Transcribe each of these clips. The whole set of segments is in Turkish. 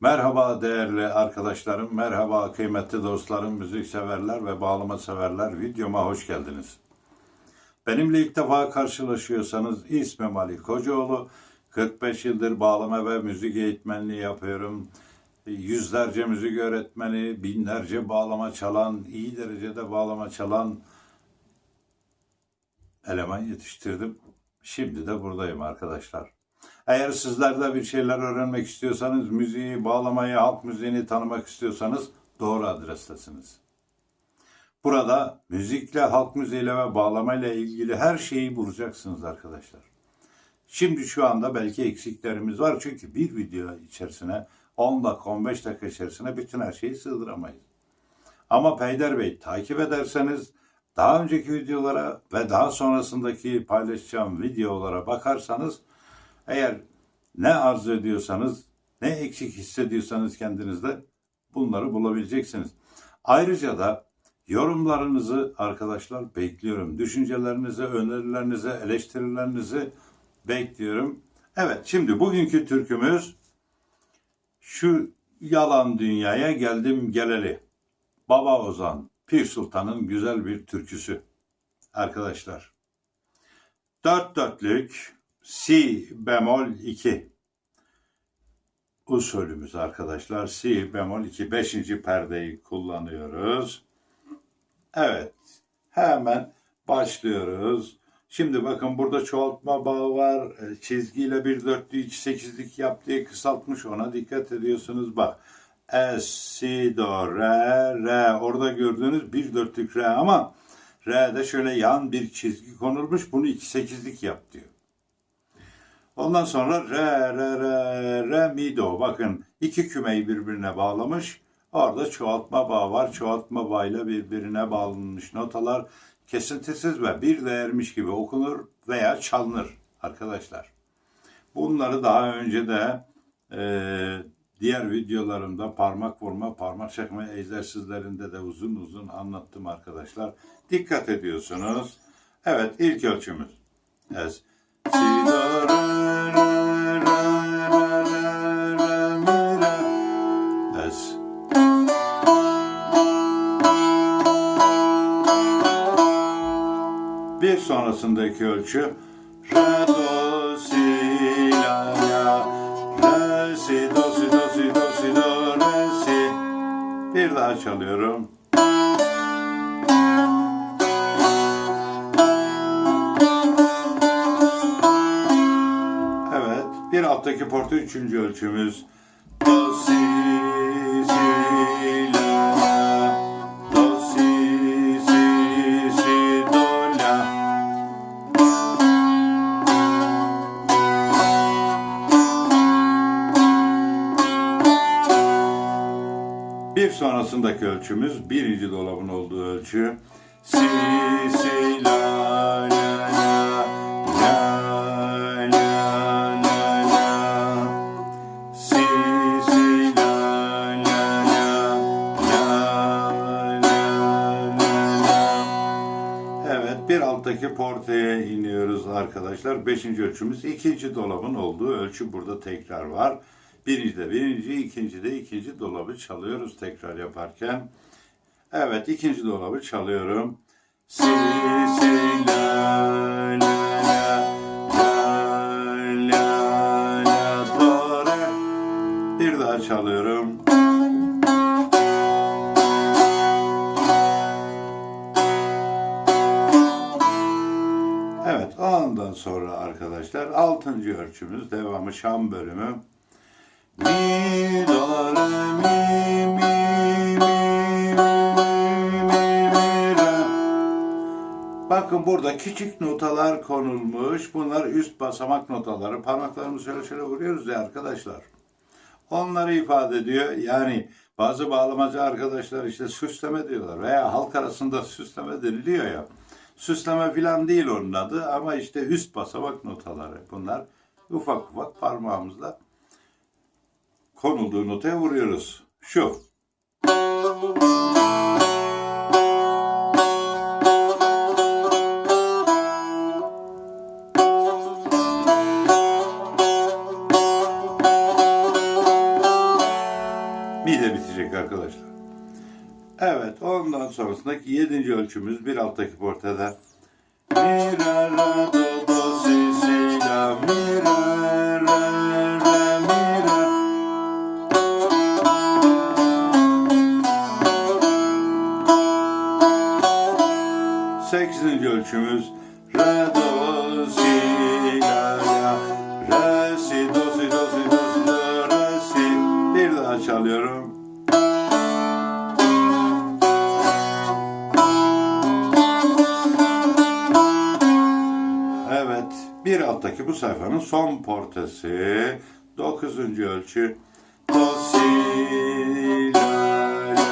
Merhaba değerli arkadaşlarım, merhaba kıymetli dostlarım, müzik severler ve bağlama severler. Videoma hoş geldiniz. Benimle ilk defa karşılaşıyorsanız ismim Ali Kocaoğlu. 45 yıldır bağlama ve müzik eğitmenliği yapıyorum. Yüzlerce müzik öğretmeni, binlerce bağlama çalan, iyi derecede bağlama çalan eleman yetiştirdim. Şimdi de buradayım arkadaşlar. Eğer sizler de bir şeyler öğrenmek istiyorsanız, müziği, bağlamayı, halk müziğini tanımak istiyorsanız doğru adrestesiniz. Burada müzikle, halk müziğiyle ve bağlamayla ilgili her şeyi bulacaksınız arkadaşlar. Şimdi şu anda belki eksiklerimiz var çünkü bir video içerisine 10 dakika 15 dakika içerisine bütün her şeyi sığdıramayız. Ama Peyder Bey takip ederseniz daha önceki videolara ve daha sonrasındaki paylaşacağım videolara bakarsanız eğer ne arzu ediyorsanız, ne eksik hissediyorsanız kendinizde bunları bulabileceksiniz. Ayrıca da yorumlarınızı arkadaşlar bekliyorum. Düşüncelerinizi, önerilerinizi, eleştirilerinizi bekliyorum. Evet, şimdi bugünkü türkümüz şu yalan dünyaya geldim geleli. Baba Ozan, Pir Sultan'ın güzel bir türküsü. Arkadaşlar. Dört dörtlük si bemol 2 usulümüz arkadaşlar. Si bemol 2 beşinci perdeyi kullanıyoruz. Evet. Hemen başlıyoruz. Şimdi bakın burada çoğaltma bağı var. E, Çizgiyle bir dörtlü iki sekizlik yap diye kısaltmış. Ona dikkat ediyorsunuz. Bak. Es, si, do, re, re. Orada gördüğünüz bir dörtlük re ama re'de şöyle yan bir çizgi konulmuş. Bunu iki sekizlik yap diyor. Ondan sonra re, re, re, re, mi, do. Bakın iki kümeyi birbirine bağlamış. Orada çoğaltma bağı var. Çoğaltma bağıyla birbirine bağlanmış notalar kesintisiz ve bir değermiş gibi okunur veya çalınır arkadaşlar. Bunları daha önce de e, diğer videolarımda parmak vurma, parmak çekme egzersizlerinde de uzun uzun anlattım arkadaşlar. Dikkat ediyorsunuz. Evet ilk ölçümüz. Si, Bir sonrasındaki ölçü Re, do, si, la, la Re, si, do, si, do, si, do, si, do, re, si Bir daha çalıyorum. Evet, bir alttaki portu üçüncü ölçümüz. Sonrasındaki ölçümüz birinci dolabın olduğu ölçü. Si, si, la, la, la, la, la, la, la. Si, si, la, la, la, la, la, la. Evet, bir alttaki portaya iniyoruz arkadaşlar. Beşinci ölçümüz ikinci dolabın olduğu ölçü burada tekrar var. Birinci de birinci, ikinci de ikinci dolabı çalıyoruz tekrar yaparken. Evet, ikinci dolabı çalıyorum. Si, si, la, la. Bir daha çalıyorum. Evet, ondan sonra arkadaşlar altıncı ölçümüz, devamı Şam bölümü. Burada küçük notalar konulmuş. Bunlar üst basamak notaları. Parmaklarımızı şöyle şöyle vuruyoruz ya arkadaşlar. Onları ifade ediyor. Yani bazı bağlamacı arkadaşlar işte süsleme diyorlar veya halk arasında süsleme deniliyor ya. Süsleme filan değil onun adı ama işte üst basamak notaları. Bunlar ufak ufak parmağımızla konulduğu notaya vuruyoruz. Şu. Sayfasındaki yedinci ölçümüz bir alttaki portada. Alttaki bu sayfanın son portesi. Dokuzuncu ölçü. Do, si, la, la.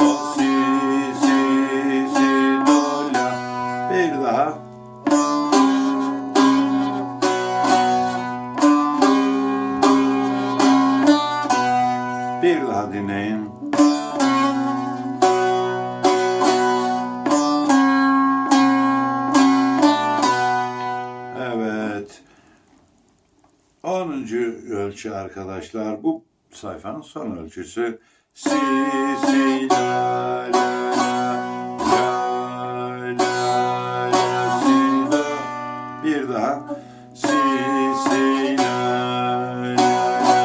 Do, si, si, si, do, la. Bir daha. Bir daha dinleyin. Ölçü arkadaşlar. Bu sayfanın son ölçüsü. Si, si, la, la, la. Bir daha. Si, si, la, la, la,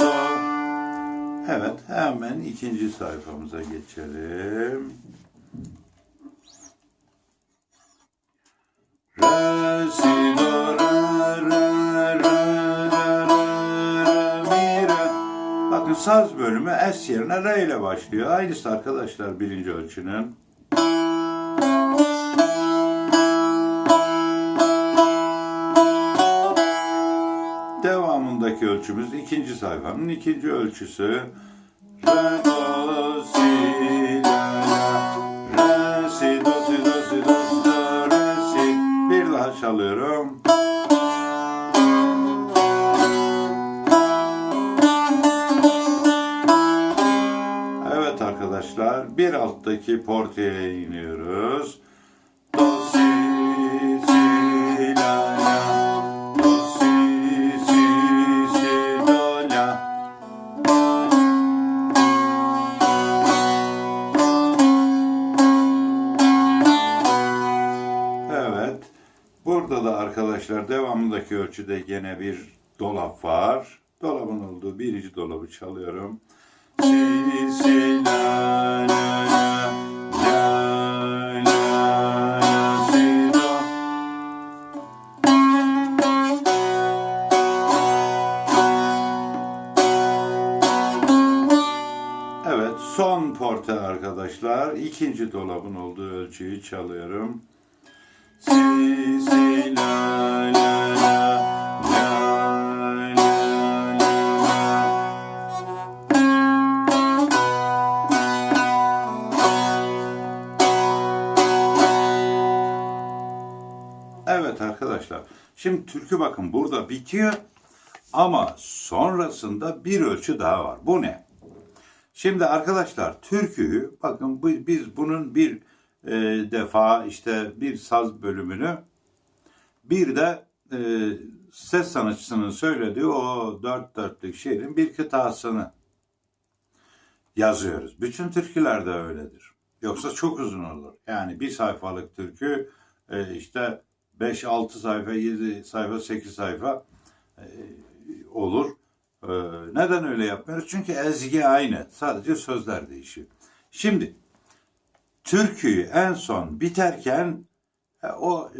la. Evet, hemen ikinci sayfamıza geçelim. Bakın saz bölümü es yerine re ile başlıyor. Aynısı arkadaşlar birinci ölçünün. Devamındaki ölçümüz ikinci sayfanın ikinci ölçüsü. Re, do, si, la, la. Re, si, do, si, do, si, do, si, do, re, si. Bir daha çalıyorum. Bir alttaki porteye iniyoruz. Do, si, si, la, la. Do, si, si, si, do, la. Evet. Burada da arkadaşlar devamındaki ölçüde gene bir dolap var. Dolabın olduğu birinci dolabı çalıyorum. Son porte arkadaşlar. İkinci dolabın olduğu ölçüyü çalıyorum. Si, si, la, la, Evet arkadaşlar. Şimdi türkü bakın burada bitiyor. Ama sonrasında bir ölçü daha var. Bu ne? Şimdi arkadaşlar türküyü bakın biz bunun bir e, defa işte bir saz bölümünü bir de e, ses sanatçısının söylediği o dört dörtlük şiirin bir kıtasını yazıyoruz. Bütün türküler de öyledir. Yoksa çok uzun olur. Yani bir sayfalık türkü e, işte 5-6 sayfa, 7 sayfa, 8 sayfa e, olur. E, neden öyle yapmıyoruz? Çünkü ezgi aynı. Sadece sözler değişiyor. Şimdi türküyü en son biterken e, o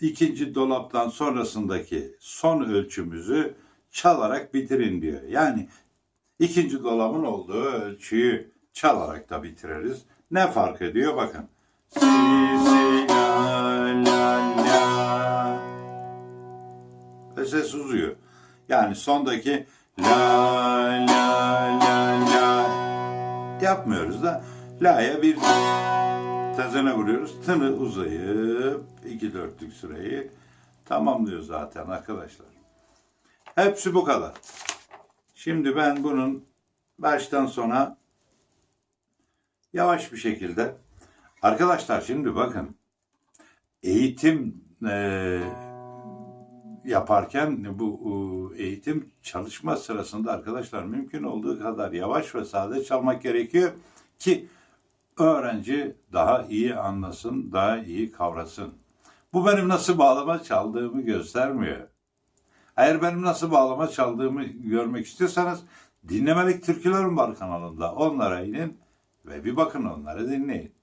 ikinci dolaptan sonrasındaki son ölçümüzü çalarak bitirin diyor. Yani ikinci dolabın olduğu ölçüyü çalarak da bitiririz. Ne fark ediyor bakın. Si, la, la. Ve ses uzuyor. Yani sondaki la, la, la, la yapmıyoruz da la'ya bir tezene vuruyoruz. Tını uzayıp iki dörtlük süreyi tamamlıyor zaten arkadaşlar. Hepsi bu kadar. Şimdi ben bunun baştan sona yavaş bir şekilde arkadaşlar şimdi bakın eğitim e, yaparken bu e, eğitim çalışma sırasında arkadaşlar mümkün olduğu kadar yavaş ve sade çalmak gerekiyor ki öğrenci daha iyi anlasın, daha iyi kavrasın. Bu benim nasıl bağlama çaldığımı göstermiyor. Eğer benim nasıl bağlama çaldığımı görmek istiyorsanız Dinlemelik Türkülerim var kanalında. Onlara inin ve bir bakın onları dinleyin.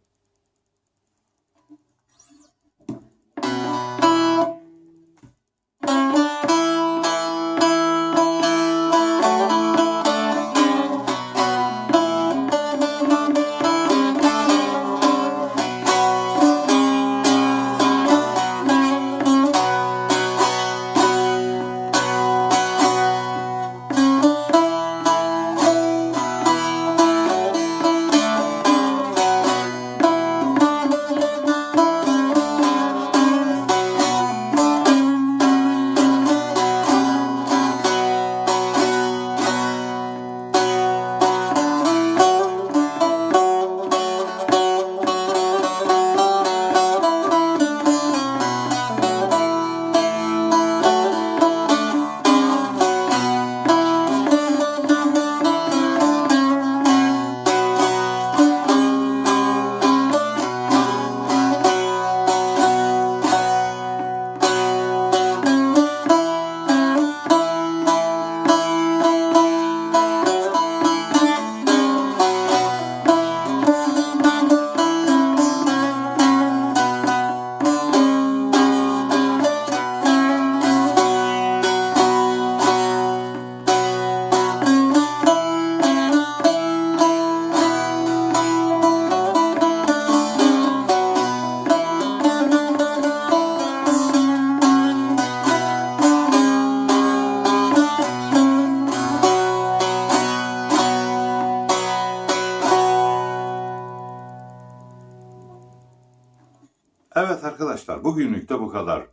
Arkadaşlar bugünlük de bu kadar.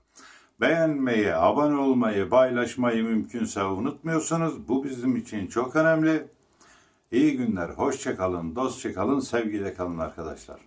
Beğenmeyi, abone olmayı, paylaşmayı mümkünse unutmuyorsunuz. Bu bizim için çok önemli. İyi günler, hoşça kalın, dostça kalın, sevgiyle kalın arkadaşlar.